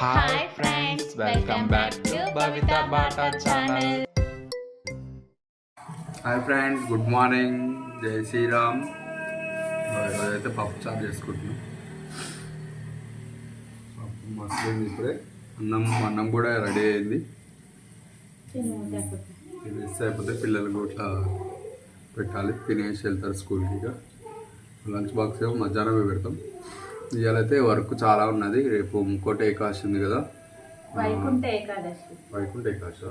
Hi friends welcome back to Bata channel hi friends good morning జై శ్రీరామ్ అయితే పప్పు చారు చేసుకుంటున్నాం. పప్పు మస్తు అయింది ఇప్పుడే. అన్నం అన్నం కూడా రెడీ అయింది. తినేసి అయిపోతే పిల్లలు కూడా పెట్టాలి. తినేసి వెళ్తారు స్కూల్కి ఇక. లంచ్ బాక్స్ ఏమో మధ్యాహ్నమే పెడతాం. ఇవాళైతే వర్క్ చాలా ఉన్నది. రేపు ఇంకోటి ఏకాశి ఉంది కదా. వైకుంఠ ఏకాదశి. వైకుంఠ ఏకాశి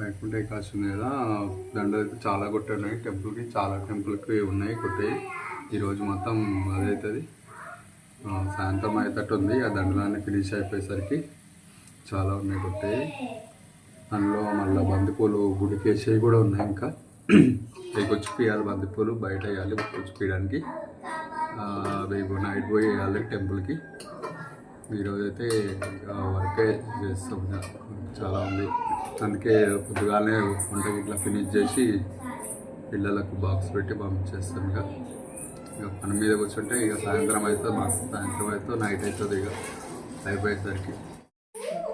వైకుంఠ ఏకాశి ఉంది కదా. దండలు అయితే చాలా కొట్టున్నాయి టెంపుల్కి చాలా టెంపుల్కి ఉన్నాయి కొట్టాయి. ఈరోజు మొత్తం అదవుతుంది సాయంత్రం అయ్యేటట్టు ఉంది. ఆ దండలన్నీ ఫినిష్ అయిపోయేసరికి చాలా ఉన్నాయి కొట్టాయి. అందులో మళ్ళీ బంతిపూలు గుడికి వేసేవి కూడా ఉన్నాయి ఇంకా. అవి వచ్చి పియాలి బంతిపూలు బయట వేయాలి వచ్చి పీయడానికి రేపు నైట్ పోయి వేయాలి టెంపుల్కి ఈరోజు అయితే వర్కే చేస్తాం. ఇక. చాలా ఉంది. అందుకే పొద్దుగానే వంట ఇట్లా ఫినిష్ చేసి పిల్లలకు బాక్స్ పెట్టి పంపించేస్తాం ఇక. ఇక పని మీద కూర్చుంటే ఇక సాయంత్రం అయితే మాకు. సాయంత్రం అయితే నైట్ అవుతుంది ఇక. అయిపోయేసరికి.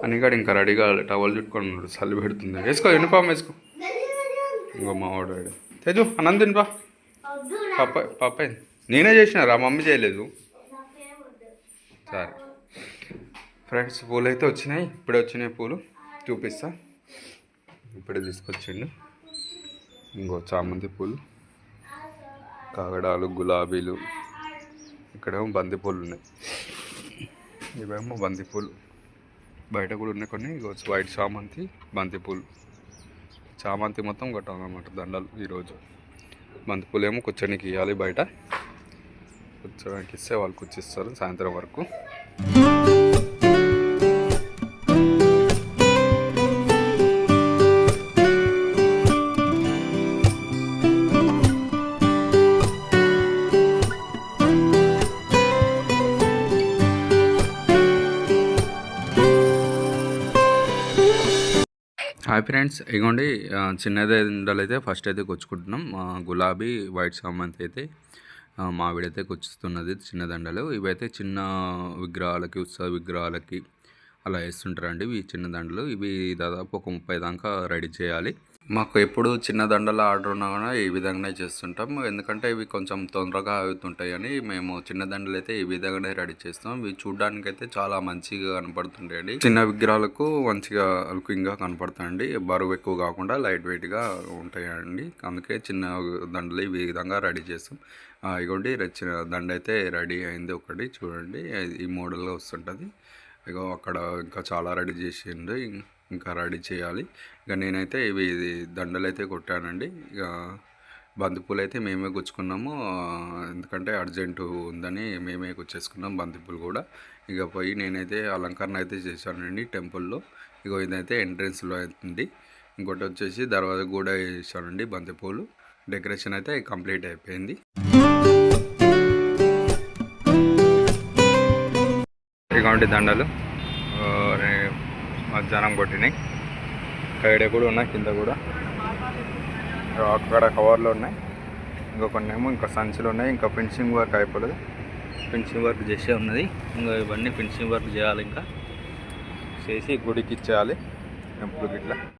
అనిగాడు ఇంకా రెడీగా టవల్ చుట్టుకొని ఉన్నాడు. చలి పెడుతుంది. వేసుకో యూనిఫామ్ వేసుకో. ఇంకో మా వాడు. తేజు అన్నం తినిపా పప్ప పప్ప నేనే చేసినా రా మమ్మీ చేయలేదు. సరే. ఫ్రెండ్స్ పూలు అయితే వచ్చినాయి. ఇప్పుడే వచ్చినాయి పూలు. చూపిస్తా. ఇప్పుడే తీసుకొచ్చిండు. ఇంకో చామంతి పూలు. కాగడాలు గులాబీలు. ఇక్కడేమో బంతి పూలు ఉన్నాయి. ఇవేమో బంతి పూలు. బయట కూడా ఉన్నాయి కొన్ని. ఇగో వైట్ చామంతి బంతి పూలు. చామంతి మొత్తం కొట్టాలన్నమాట దండలు ఈరోజు. బంతి పూలు ఏమో కూర్చొని ఇవ్వాలి బయట. కూర్చోడానికి ఇస్తే వాళ్ళు కూర్చిస్తారు సాయంత్రం వరకు. హాయ్ ఫ్రెండ్స్ ఇగోండి చిన్నది దండలు అయితే ఫస్ట్ అయితే కొచ్చుకుంటున్నాం. గులాబీ వైట్ సామంతి అయితే మావిడైతే కొచ్చిస్తున్నది చిన్న దండలు ఇవైతే చిన్న విగ్రహాలకి ఉత్సవ విగ్రహాలకి అలా వేస్తుంటారండి ఇవి చిన్న దండలు ఇవి దాదాపు ఒక ముప్పై దాకా రెడీ చేయాలి. మాకు ఎప్పుడు చిన్న దండలు ఆర్డర్ ఉన్నా కూడా ఈ విధంగానే చేస్తుంటాం. ఎందుకంటే ఇవి కొంచెం తొందరగా అవుతుంటాయి అని మేము చిన్న దండలు అయితే ఈ విధంగానే రెడీ చేస్తాం. ఇవి చూడడానికి అయితే చాలా మంచిగా కనపడుతుంటాయండి చిన్న విగ్రహాలకు మంచిగా లుకింగ్గా కనపడతాయండి బరువు ఎక్కువ కాకుండా లైట్ వెయిట్గా ఉంటాయండి అందుకే చిన్న దండలు ఈ విధంగా రెడీ చేస్తాం. ఇగోండి చిన్న దండ అయితే రెడీ అయింది ఒకటి. చూడండి ఈ మోడల్గా వస్తుంటుంది. ఇగో అక్కడ ఇంకా చాలా రెడీ చేసిండు ఇంకా రెడీ చేయాలి. ఇక నేనైతే ఇవి దండలు అయితే కొట్టానండి. ఇక బంతిపూలు అయితే మేమే గుచ్చుకున్నాము. ఎందుకంటే అర్జెంటు ఉందని మేమే గుచ్చేసుకున్నాం బంతిపూలు కూడా. ఇక పోయి నేనైతే అలంకరణ అయితే చేశానండి టెంపుల్లో. ఇక ఇదైతే ఎంట్రెన్స్లో అవుతుంది ఇంకోటి వచ్చేసి తర్వాత కూడా వేసానండి బంతిపూలు. డెకరేషన్ అయితే కంప్లీట్ అయిపోయింది. ఇక దండలు. మధ్యాహ్నం కొట్టినాయి. కైడే కూడా ఉన్నాయి కింద కూడా. అక్కడ కవర్లు ఉన్నాయి. ఇంకా కొన్ని ఏమో ఇంకా సంచులు ఉన్నాయి ఇంకా ఫినిషింగ్ వర్క్ అయిపోలేదు. ఫినిషింగ్ వర్క్ చేసే ఉన్నది. ఇంకా ఇవన్నీ ఫినిషింగ్ వర్క్ చేయాలి ఇంకా. చేసి గుడికి ఇచ్చేయాలి. టెంపుల్కి ఇట్లా.